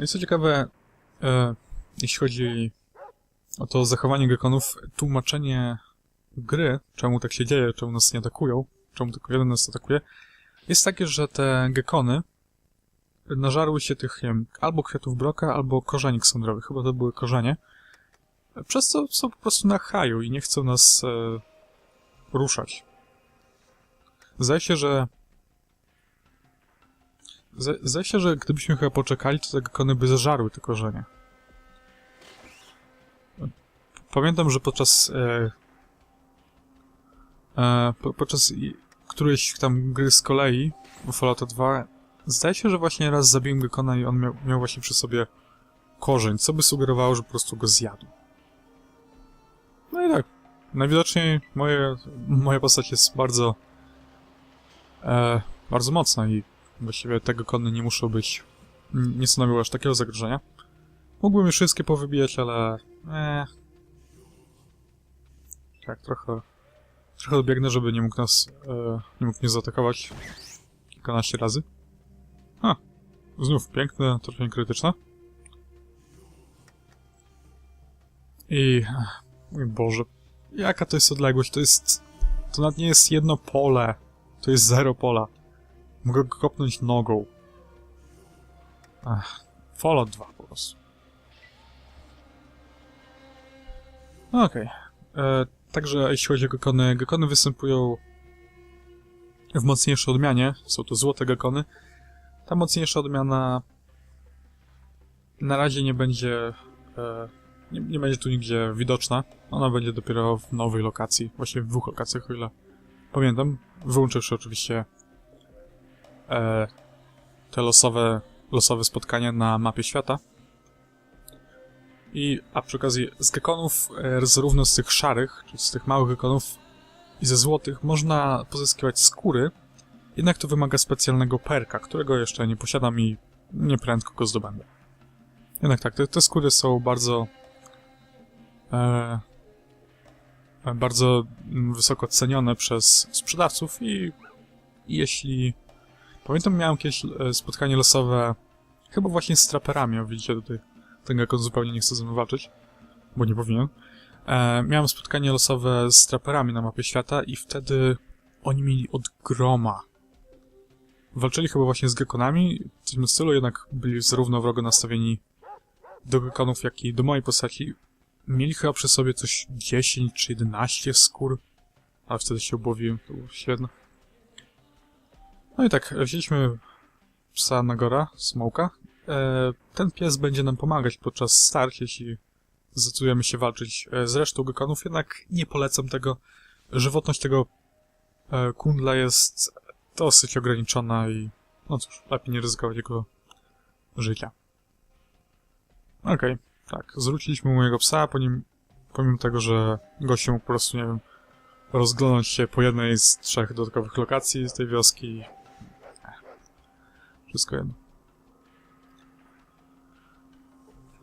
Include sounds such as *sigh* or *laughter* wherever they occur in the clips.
I co ciekawe, e, jeśli chodzi o to zachowanie gekonów, tłumaczenie gry, czemu tak się dzieje, czemu nas nie atakują, czemu tylko jeden nas atakuje, jest takie, że te gekony nażarły się tych, nie wiem, albo kwiatów broka, albo korzeni ksandrowych, chyba to były korzenie, przez co są po prostu na haju i nie chcą nas e, ruszać. Zdaje się, że Zdaje się, że gdybyśmy chyba poczekali, to te gekony by zeżarły te korzenie. Pamiętam, że podczas e, e, po, podczas którejś tam gry z kolei Fallout 2 zdaje się, że właśnie raz zabiłem gekona i on miał, miał właśnie przy sobie korzeń, co by sugerowało, że po prostu go zjadł. No i tak. Najwidoczniej moje, moja postać jest bardzo e, bardzo mocna i właściwie te gekony nie muszą być nie stanowiły aż takiego zagrożenia. Mógłbym je wszystkie powybijać, ale e, tak, trochę trochę dobiegnę, żeby nie mógł nas e, nie mógł mnie zaatakować kilkanaście razy. A, znów piękne, trochę krytyczne. I... Mój Boże, jaka to jest odległość? To jest... To nawet nie jest jedno pole. To jest zero pola. Mogę go kopnąć nogą. Ach, Fallout 2 po prostu. Okej. E, Także jeśli chodzi o gekony, gekony występują w mocniejszej odmianie. Są to złote gekony. Ta mocniejsza odmiana na razie nie będzie e, nie, nie będzie tu nigdzie widoczna. Ona będzie dopiero w nowej lokacji. Właściwie w dwóch lokacjach, o ile pamiętam. Wyłączywszy oczywiście e, te losowe, losowe spotkania na mapie świata. I, a przy okazji z gekonów, e, zarówno z tych szarych, czy z tych małych gekonów i ze złotych, można pozyskiwać skóry, jednak to wymaga specjalnego perka, którego jeszcze nie posiadam i nieprędko go zdobędę. Jednak tak, te, te skóry są bardzo e, e, bardzo mm, wysoko cenione przez sprzedawców i jeśli pamiętam miałem kiedyś e, spotkanie losowe chyba właśnie z traperami, widzicie tutaj ten gekon zupełnie nie chce ze mną walczyć, bo nie powinien. E, miałem spotkanie losowe z traperami na mapie świata i wtedy oni mieli od groma. Walczyli chyba właśnie z gekonami, w tym stylu, jednak byli zarówno wrogo nastawieni do gekonów, jak i do mojej postaci. Mieli chyba przy sobie coś 10 czy 11 skór, ale wtedy się obłowiłem, to było świetne. No i tak, wzięliśmy psa Nagora, Smoka. E, ten pies będzie nam pomagać podczas starć, jeśli zdecydujemy się walczyć e, z resztą gekonów, jednak nie polecam tego. Żywotność tego e, kundla jest dosyć ograniczona i no cóż, lepiej nie ryzykować jego życia. Okej, tak, zwróciliśmy mojego psa, po nim, pomimo tego, że gościu mógł po prostu, nie wiem, rozglądać się po jednej z trzech dodatkowych lokacji z tej wioski. Wszystko jedno.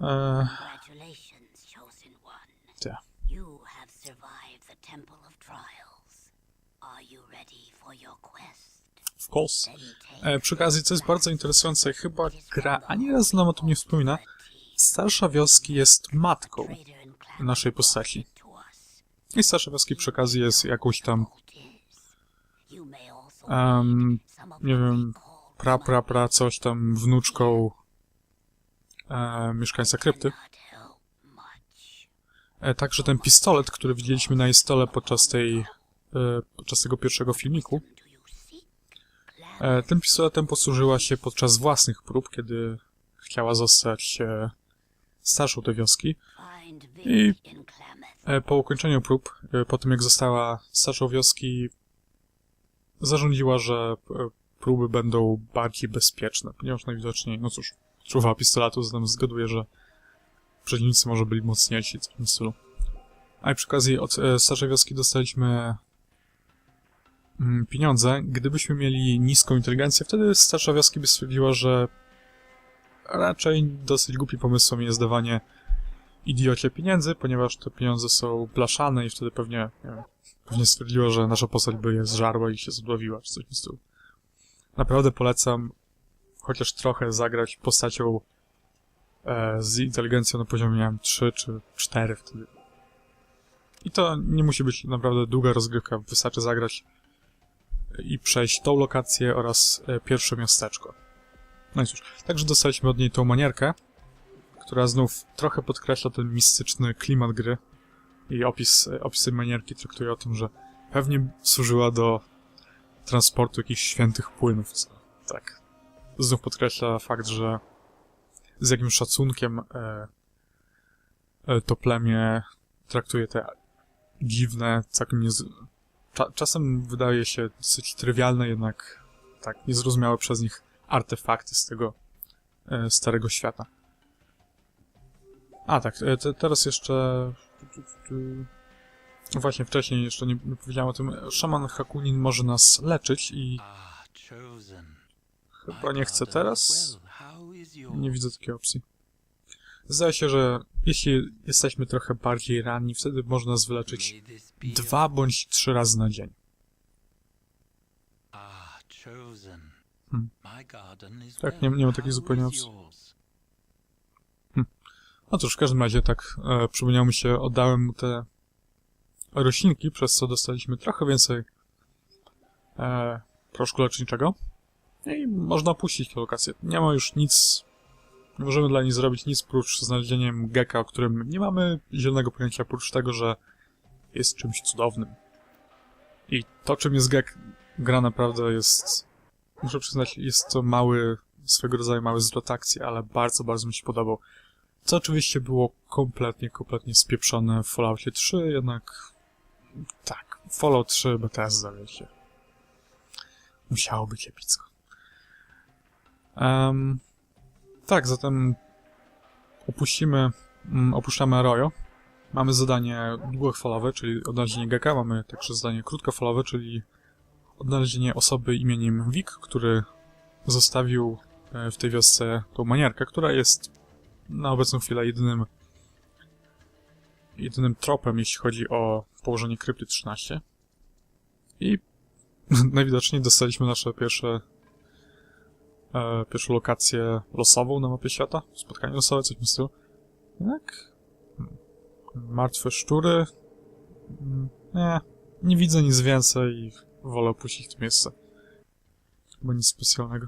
Eee. Yeah. You have survived the Temple of Trials. Are you ready for your quest? of course. E, przy okazji, co jest bardzo interesujące, chyba gra ani razu nam o tym nie wspomina, starsza wioski jest matką naszej postaci. I starsza wioski przy okazji jest jakąś tam, of nie wiem, pra, pra, pra, coś tam wnuczką e, mieszkańca krypty. E, także ten pistolet, który widzieliśmy na jej stole podczas tej, e, podczas tego pierwszego filmiku, Do e, tym pistoletem posłużyła się podczas własnych prób, kiedy chciała zostać e, starszą tej wioski. I-. E, Po ukończeniu prób, e, po tym jak została starszą wioski, zarządziła, że e, próby będą bardziej bezpieczne, ponieważ najwidoczniej, no cóż, czuwa pistoletu, zatem zgaduję, że przeciwnicy może byli mocniejsi w tym stylu. A i przy okazji od e, wioski dostaliśmy mm, pieniądze. Gdybyśmy mieli niską inteligencję, wtedy starsza wioski by stwierdziła, że raczej dosyć głupi pomysłem jest dawanie idiocie pieniędzy, ponieważ te pieniądze są blaszane i wtedy pewnie, nie wiem, pewnie stwierdziła, że nasza postać by je zżarła i się zadławiła, czy coś w tym stylu. Naprawdę polecam chociaż trochę zagrać postacią e, z inteligencją na poziomie, nie wiem, 3 czy 4 wtedy. I to nie musi być naprawdę długa rozgrywka, wystarczy zagrać i przejść tą lokację oraz e, pierwsze miasteczko. No i cóż, także dostaliśmy od niej tą manierkę, która znów trochę podkreśla ten mistyczny klimat gry i opis, e, opis tej manierki traktuje o tym, że pewnie służyła do transportu jakichś świętych płynów, co tak znów podkreśla fakt, że z jakim szacunkiem e, e, to plemię traktuje te dziwne, całkiem. Cza czasem wydaje się dosyć trywialne, jednak tak niezrozumiałe przez nich artefakty z tego e, starego świata. A tak, te, teraz jeszcze... Właśnie wcześniej jeszcze nie, nie powiedziałem o tym. Szaman Hakunin może nas leczyć i Ah, chyba nie chce teraz. Nie widzę takiej opcji. Zdaje się, że jeśli jesteśmy trochę bardziej ranni, wtedy można nas wyleczyć dwa bądź trzy razy na dzień. Ah. Hmm. Tak, nie- nie ma takiej zupełnie opcji. yours? No cóż, w każdym razie tak e, przypomniało mi się, oddałem mu te roślinki, przez co dostaliśmy trochę więcej e, proszku leczniczego. I można opuścić tę lokację. Nie ma już nic, nie możemy dla niej zrobić nic prócz znalezieniem geka, o którym nie mamy zielonego pojęcia, oprócz tego, że jest czymś cudownym. I to, czym jest gek, gra naprawdę jest, muszę przyznać, jest to mały, swego rodzaju mały zwrot akcji, ale bardzo, bardzo mi się podobał. Co oczywiście było kompletnie, kompletnie spieprzone w Falloutie 3, jednak tak, Fallout 3 Bethesda, wiecie. Musiało być epicko. Em, tak, zatem opuścimy, mm, opuszczamy Arroyo. Mamy zadanie długofalowe, czyli odnalezienie Geka, mamy także zadanie krótkofalowe, czyli odnalezienie osoby imieniem Vic, który zostawił e, w tej wiosce tą manierkę, która jest na obecną chwilę jedynym jedynym tropem, jeśli chodzi o położenie krypty 13. I *laughs* najwidoczniej dostaliśmy nasze pierwsze e, pierwszą lokację losową na mapie świata. Spotkanie losowe, coś w stylu. Tak? Hmm. Martwe szczury. Mm, Nie, nie widzę nic więcej i wolę opuścić to miejsce. Chyba nic specjalnego.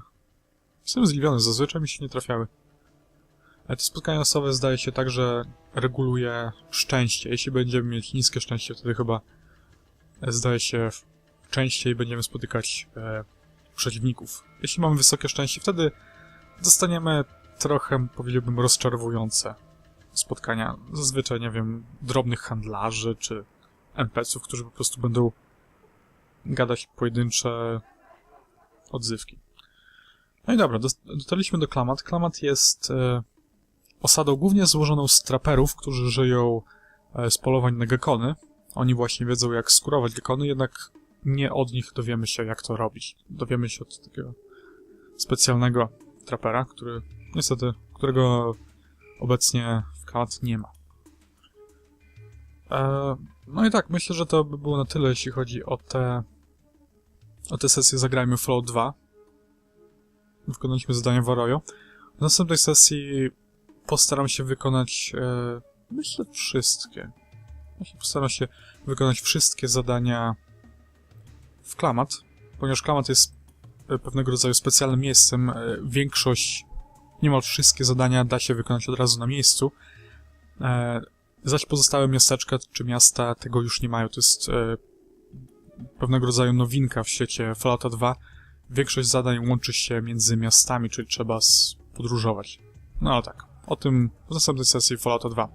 Jestem zdziwiony, zazwyczaj mi się nie trafiały. Ale to spotkanie losowe zdaje się tak, że reguluje szczęście. Jeśli będziemy mieć niskie szczęście, wtedy chyba e, zdaje się częściej będziemy spotykać e, przeciwników. Jeśli mamy wysokie szczęście, wtedy dostaniemy trochę, powiedziałbym, rozczarowujące spotkania. Zazwyczaj, nie wiem, drobnych handlarzy czy NPC-ów, którzy po prostu będą gadać pojedyncze odzywki. No i dobra, dotarliśmy do Klamat. Klamat jest e, osadą głównie złożoną z traperów, którzy żyją e, z polowań na gekony. Oni właśnie wiedzą, jak skurować gekony, jednak nie od nich dowiemy się, jak to robić. Dowiemy się od takiego specjalnego trapera, który niestety, którego obecnie w Klamat nie ma. E, no i tak, myślę, że to by było na tyle, jeśli chodzi o te o tę sesję Zagrajmy w Fallout 2. Wykonaliśmy zadanie w Arroyo. W następnej sesji postaram się wykonać, e, myślę, wszystkie. Postaram się wykonać wszystkie zadania w Klamat, ponieważ Klamat jest e, pewnego rodzaju specjalnym miejscem. E, większość, niemal wszystkie zadania da się wykonać od razu na miejscu. E, zaś pozostałe miasteczka czy miasta tego już nie mają. To jest e, pewnego rodzaju nowinka w świecie Fallouta 2. Większość zadań łączy się między miastami, czyli trzeba podróżować. No tak, o tym w następnej sesji Fallouta 2.